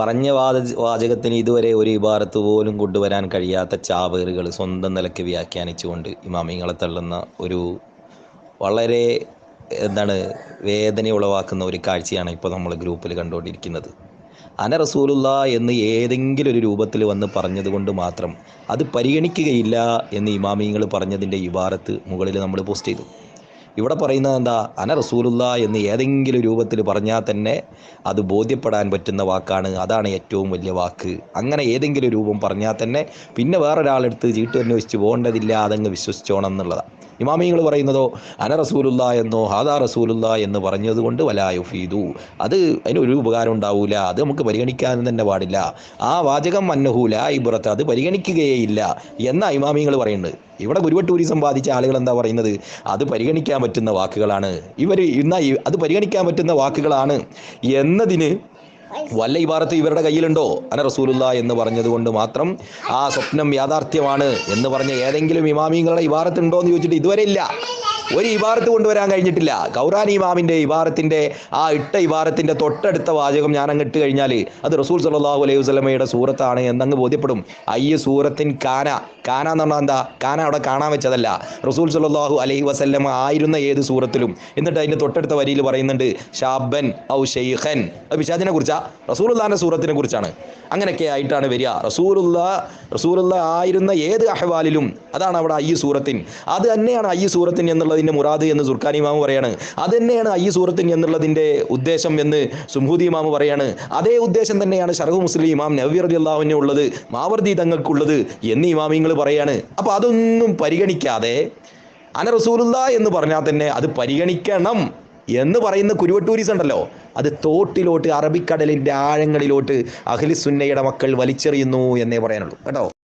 പറഞ്ഞ വാദ വാചകത്തിന് ഇതുവരെ ഒരു ഇബാറത്ത് പോലും കൊണ്ടുവരാൻ കഴിയാത്ത ചാവേറുകൾ സ്വന്തം നിലയ്ക്ക് വ്യാഖ്യാനിച്ചുകൊണ്ട് ഇമാമിങ്ങളെ തള്ളുന്ന ഒരു വളരെ എന്താണ് വേദന ഉളവാക്കുന്ന ഒരു കാഴ്ചയാണ് ഇപ്പോൾ നമ്മൾ ഗ്രൂപ്പിൽ കണ്ടുകൊണ്ടിരിക്കുന്നത്. അന റസൂലുള്ള എന്ന് ഏതെങ്കിലും ഒരു രൂപത്തിൽ വന്ന് പറഞ്ഞതുകൊണ്ട് മാത്രം അത് പരിഗണിക്കുകയില്ല എന്ന് ഇമാമിങ്ങൾ പറഞ്ഞതിന്റെ ഇബാറത്ത് മുകളിൽ നമ്മൾ പോസ്റ്റ് ചെയ്തു. ഇവിടെ പറയുന്നത് എന്താ? അന റസൂലുള്ള എന്ന് ഏതെങ്കിലും രൂപത്തിൽ പറഞ്ഞാൽ തന്നെ അത് ബോധ്യപ്പെടാൻ പറ്റുന്ന വാക്കാണ്. അതാണ് ഏറ്റവും വലിയ വാക്ക്. അങ്ങനെ ഏതെങ്കിലും രൂപം പറഞ്ഞാൽ തന്നെ പിന്നെ വേറൊരാളെടുത്ത് ചീട്ട് അന്വേഷിച്ച് പോകേണ്ടതില്ല അതങ്ങ് വിശ്വസിച്ചോണം എന്നുള്ളതാണ്. ഇമാമിങ്ങൾ പറയുന്നതോ അന റസൂലുള്ള എന്നോ ഹാദാ റസൂലുള്ള എന്ന് പറഞ്ഞതുകൊണ്ട് വലായുഫീദു അത് അതിനൊരു ഉപകാരം ഉണ്ടാവില്ല അത് നമുക്ക് പരിഗണിക്കാൻ തന്നെ പാടില്ല. ആ വാചകം മന്നഹൂല ഇബുറത്ത് അത് പരിഗണിക്കുകയേയില്ല എന്ന ഇമാമിങ്ങൾ പറയുന്നത്. ഇവിടെ ഗുരുവട്ടൂരി സമ്പാദിച്ച ആളുകൾ എന്താ പറയുന്നത്? അത് പരിഗണിക്കാൻ പറ്റുന്ന വാക്കുകളാണ്. ഇവർ ഇന്ന അത് പരിഗണിക്കാൻ പറ്റുന്ന വാക്കുകളാണ് എന്നതിന് വല്ല ഇബാറത്ത് ഇവരുടെ കയ്യിലുണ്ടോ? അന റസൂലുള്ള എന്ന് പറഞ്ഞതുകൊണ്ട് മാത്രം ആ സ്വപ്നം യാഥാർത്ഥ്യമാണ് എന്ന് പറഞ്ഞ ഏതെങ്കിലും ഇമാമിങ്ങളുടെ ഇബാറത്ത് ഉണ്ടോ എന്ന് ചോദിച്ചിട്ട് ഇതുവരെ ഇല്ല. ഒരു ഇബാറത്ത് കൊണ്ടുവരാൻ കഴിഞ്ഞിട്ടില്ല. ഖൗറാനി ഇമാമിന്റെ ഇബാറത്തിന്റെ ആ ഇട്ട ഇബാറത്തിന്റെ തൊട്ടടുത്ത വാചകം ഞാൻ അങ്ങ് ഇട്ട് കഴിഞ്ഞാൽ അത് റസൂൽ സല്ലല്ലാഹു അലൈഹി വസ്ലമയുടെ സൂറത്താണ് എന്നങ്ങ് ബോധ്യപ്പെടും. അയ്യ സൂറത്തിൻ കാന. കാന എന്ന് പറഞ്ഞാൽ എന്താ? കാന അവിടെ കാണാൻ വെച്ചതല്ല. റസൂൽ സല്ലല്ലാഹു അലൈഹി വസല്ലമ ആയിരുന്ന ഏത് സൂറത്തിലും. എന്നിട്ട് അതിന്റെ തൊട്ടടുത്ത വരിയിൽ പറയുന്നുണ്ട് ഷാബൻ ഔ ഷെയ്ഖൻ. പിശാചിനെ കുറിച്ചാ? റസൂൽ സൂറത്തിനെ കുറിച്ചാണ്. അങ്ങനെയൊക്കെ ആയിട്ടാണ് വരിക. റസൂലുള്ള റസൂലുള്ള ആയിരുന്ന ഏത് അഹ്വാലിലും അതാണ് അവിടെ അയ്യ സൂറത്തിൻ. അത് തന്നെയാണ് അയ്യ സൂറത്തിൻ എന്നുള്ളതിന്റെ മുറാദ് എന്ന് സുർഖാനി മാമു പറയാണ്. അത് തന്നെയാണ് ഈ സൂറത്തിൻ എന്നുള്ളതിന്റെ ഉദ്ദേശം എന്ന് സുംഹൂദി മാമു പറയാണ്. അതേ ഉദ്ദേശം തന്നെയാണ് ഷർഹു മുസ്ലിം ഇമാം നവീർ അള്ളാഹുവിനെ ഉള്ളത് മാവർദി തങ്ങൾക്കുള്ളത് എന്ന് ഇമാമിങ്ങൾ പറയാണ്. അപ്പൊ അതൊന്നും പരിഗണിക്കാതെ അന റസൂലുള്ള എന്ന് പറഞ്ഞാൽ തന്നെ അത് പരിഗണിക്കണം എന്ന് പറയുന്ന കുരുവട്ടൂരിസ് ഉണ്ടല്ലോ. അത് തോട്ടിലോട്ട് അറബിക്കടലിന്റെ ആഴങ്ങളിലോട്ട് അഖിലിസുന്നയുടെ മക്കൾ വലിച്ചെറിയുന്നു എന്നേ പറയാനുള്ളൂ. കേട്ടോ?